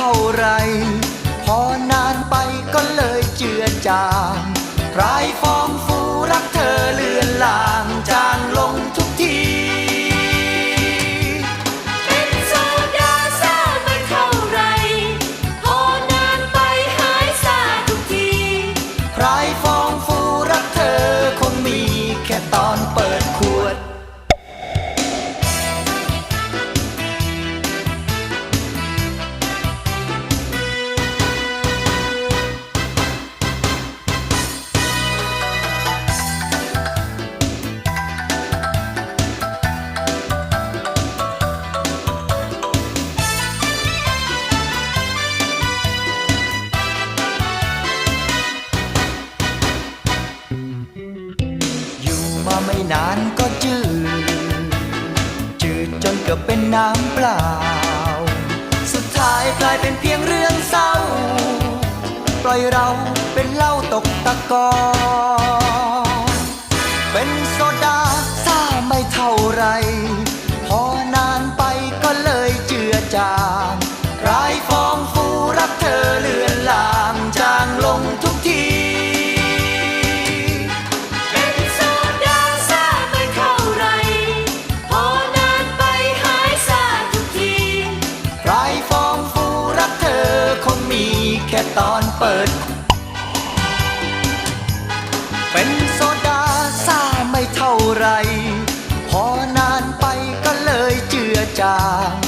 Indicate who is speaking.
Speaker 1: เท่าไหรพอนานไปก็เลยเจือจางพรายฟองฟูรักเธอเลือนลางจางลงทุกที
Speaker 2: เป็นโซดาซ่าไม่เท่าไหรพอนานไปหายซาทุกที
Speaker 1: พรายฟอง ไม่นานก็จืด จืดจนเกือบเป็นน้ำเปล่า สุดท้ายกลายเป็นเพียงเรื่องเศร้า ปล่อยเราเป็นเหล้าตกตะกอนเป็นโซดาซ่าไม่เท่าไร 家。